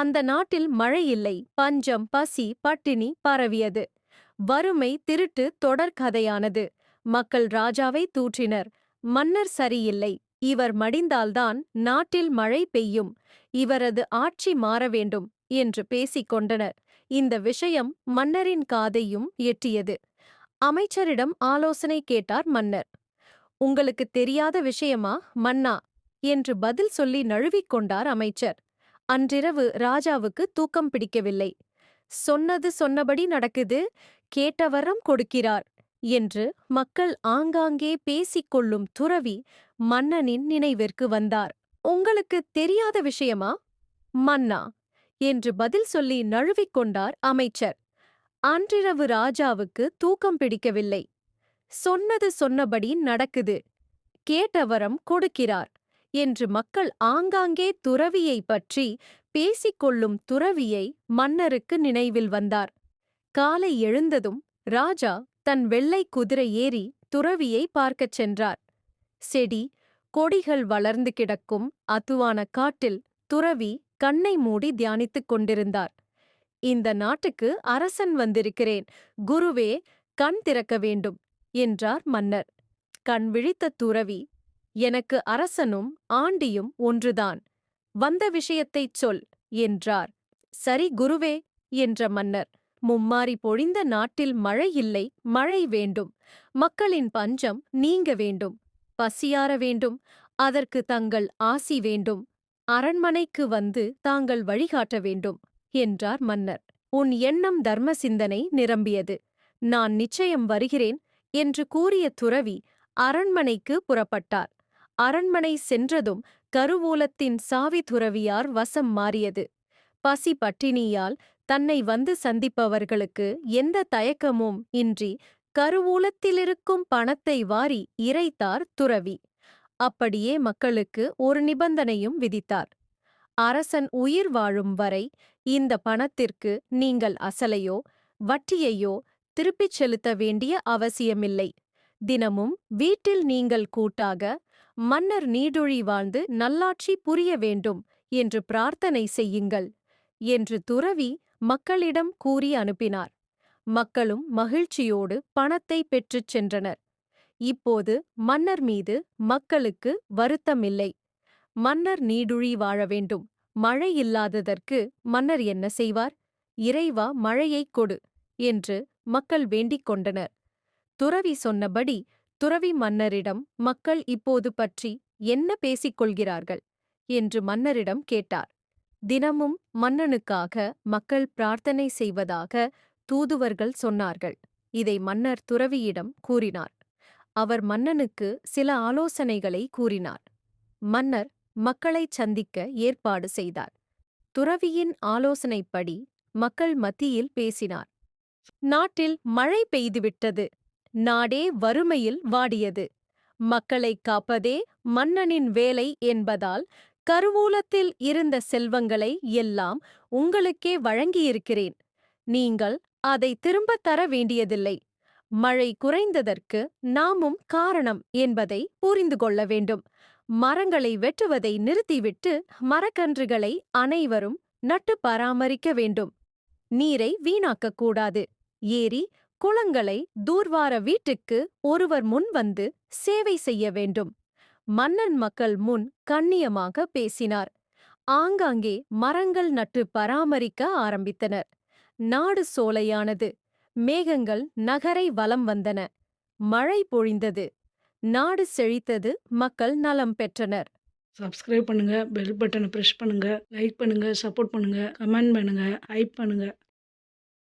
அந்த நாட்டில் மழை இல்லை பஞ்சம் பசி பட்டினி பரவியது. வறுமை திருட்டு தொடர்கதையானது மக்கள் ராஜாவை தூற்றினர். மன்னர் சரியில்லை. இவர் மடிந்தால்தான் நாட்டில் மழை பெய்யும். இவரது ஆட்சி மாற வேண்டும் என்று பேசிக் கொண்டனர். இந்த விஷயம் மன்னரின் காதையும் எட்டியது. அமைச்சரிடம் ஆலோசனை கேட்டார் மன்னர். உங்களுக்கு தெரியாத விஷயமா மன்னா? என்று பதில் சொல்லி நழுவிக் கொண்டார் அமைச்சர். அன்றிரவு ராஜாவுக்கு தூக்கம் பிடிக்கவில்லை. சொன்னது சொன்னபடி நடக்குது கேட்டவரம் கொடுக்கிறார் என்று மக்கள் ஆங்காங்கே பேசிக் கொள்ளும் துறவி மன்னனின் நினைவிற்கு வந்தார். உங்களுக்கு தெரியாத விஷயமா? மன்னா என்று பதில் சொல்லி நழுவிக் கொண்டார் அமைச்சர். அன்றிரவு ராஜாவுக்கு தூக்கம் பிடிக்கவில்லை. சொன்னது சொன்னபடி நடக்குது கேட்டவரம் கொடுக்கிறார் என்று மக்கள் ஆங்காங்கே துறவியை பற்றி பேசிக்கொள்ளும் துறவியை மன்னருக்கு நினைவில் வந்தார். காலை எழுந்ததும் ராஜா தன் வெள்ளை குதிரை ஏறி துறவியை பார்க்கச் சென்றார். செடி கொடிகள் வளர்ந்து கிடக்கும் அதுவான காட்டில் துறவி கண்ணை மூடி தியானித்துக் கொண்டிருந்தார். இந்த நாட்டுக்கு அரசன் வந்திருக்கிறேன். குருவே கண் திறக்க வேண்டும் என்றார் மன்னர். கண் விழித்த துறவி எனக்கு அரசனும் ஆண்டியும் ஒன்றுதான். வந்த விஷயத்தைச் சொல் என்றார். சரி குருவே என்ற மன்னர் மும்மாரி பொழிந்த நாட்டில் மழை இல்லை மழை வேண்டும். மக்களின் பஞ்சம் நீங்க வேண்டும் பசியார வேண்டும் அதற்கு தங்கள் ஆசி வேண்டும். அரண்மனைக்கு வந்து தாங்கள் வழிகாட்ட வேண்டும் என்றார் மன்னர். உன் எண்ணம் தர்ம சிந்தனை நிரம்பியது. நான் நிச்சயம் வருகிறேன் என்று கூறிய துறவி அரண்மனைக்கு புறப்பட்டார். அரண்மனை சென்றதும் கருவூலத்தின் சாவி துறவியார் வசம் மாறியது. பசி பட்டினியால் தன்னை வந்து சந்திப்பவர்களுக்கு எந்த தயக்கமும் இன்றி கருவூலத்திலிருக்கும் பணத்தை வாரி இறைத்தார் துறவி. அப்படியே மக்களுக்கு ஒரு நிபந்தனையும் விதித்தார். அரசன் உயிர் வாழும் வரை இந்த பணத்திற்கு நீங்கள் அசலையோ வட்டியையோ திருப்பிச் செலுத்த வேண்டிய அவசியமில்லை. தினமும் வீட்டில் நீங்கள் கூட்டாக மன்னர் நீடுழி வாழ்ந்து நல்லாட்சி புரிய வேண்டும் என்று பிரார்த்தனை செய்யுங்கள் என்று துறவி மக்களிடம் கூறி அனுப்பினார். மக்களும் மகிழ்ச்சியோடு பணத்தை பெற்றுச் சென்றனர். இப்போது மன்னர் மீது மக்களுக்கு வருத்தமில்லை. மன்னர் நீடுழி வாழ வேண்டும். மழை இல்லாததற்கு மன்னர் என்ன செய்வார்? இறைவா மழையைக் கொடு என்று மக்கள் வேண்டிக் கொண்டனர். துறவி சொன்னபடி துறவி மன்னரிடம் மக்கள் இப்போது பற்றி என்ன பேசிக்கொள்கிறார்கள் என்று மன்னரிடம் கேட்டார். தினமும் மன்னனுக்காக மக்கள் பிரார்த்தனை செய்வதாக தூதுவர்கள் சொன்னார்கள். இதை மன்னர் துறவியிடம் கூறினார். அவர் மன்னனுக்கு சில ஆலோசனைகளை கூறினார். மன்னர் மக்களைச் சந்திக்க ஏற்பாடு செய்தார். துறவியின் ஆலோசனைப்படி மக்கள் மத்தியில் பேசினார். நாட்டில் மழை பெய்துவிட்டது. நாடே வறுமையில் வாடியது. மக்களைக் காப்பதே மன்னனின் வேலை என்பதால் கருவூலத்தில் இருந்த செல்வங்களை எல்லாம் உங்களுக்கே வழங்கியிருக்கிறேன். நீங்கள் அதை திரும்பத் தர வேண்டியதில்லை. மழை குறைந்ததற்கு நாமும் காரணம் என்பதை புரிந்து கொள்ள வேண்டும். மரங்களை வெட்டுவதை நிறுத்திவிட்டு மரக்கன்றுகளை அனைவரும் நட்டு பராமரிக்க வேண்டும். நீரை வீணாக்கக் கூடாது. ஏரி குளங்களை தூர்வார வீட்டுக்கு ஒருவர் முன் வந்து சேவை செய்ய வேண்டும். மன்னன் மக்கள் முன் கண்ணியமாக பேசினார். ஆங்காங்கே மரங்கள் நட்டு பராமரிக்க ஆரம்பித்தனர். நாடு சோலையானது. மேகங்கள் நகரை வலம் வந்தன. மழை பொழிந்தது. நாடு செழித்தது. மக்கள் நலம் பெற்றனர். சப்ஸ்கிரைப் பண்ணுங்க பெல் பட்டனை ப்ரெஸ் பண்ணுங்க லைக் பண்ணுங்க சப்போர்ட் பண்ணுங்க கமெண்ட் பண்ணுங்க ஹைப் பண்ணுங்க.